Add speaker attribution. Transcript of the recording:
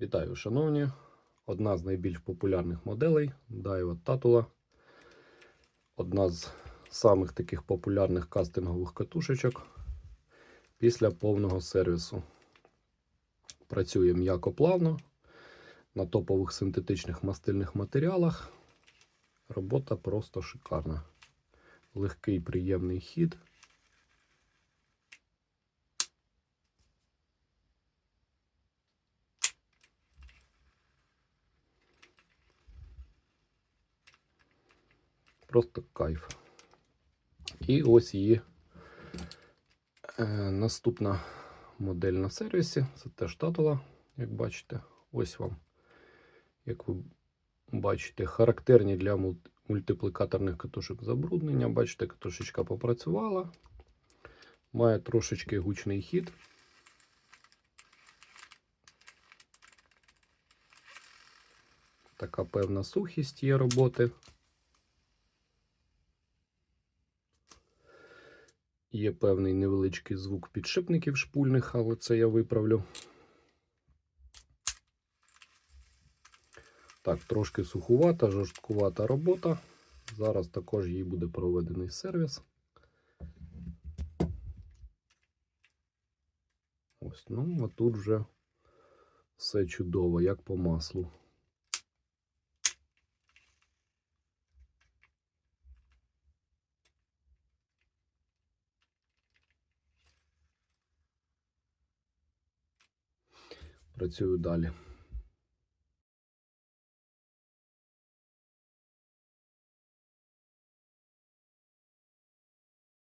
Speaker 1: Вітаю, шановні! Одна з найбільш популярних моделей Daiwa Tatula. Одна з самих таких популярних кастингових катушечок після повного сервісу. Працює м'яко плавно на топових синтетичних мастильних матеріалах. Робота просто шикарна. Легкий приємний хід. Просто кайф. І ось її е, наступна модель на сервісі. Це теж татула, як бачите. Ось вам, як ви бачите, характерні для мультиплікаторних катушок забруднення. Бачите, катушечка попрацювала. Має трошечки гучний хід. Така певна сухість є роботи. Є певний невеличкий звук підшипників шпульних, але це я виправлю. Так, трошки сухувата, жорсткувата робота. Зараз також їй буде проведений сервіс. Ось, ну, а тут вже все чудово, як по маслу. Працюю далі.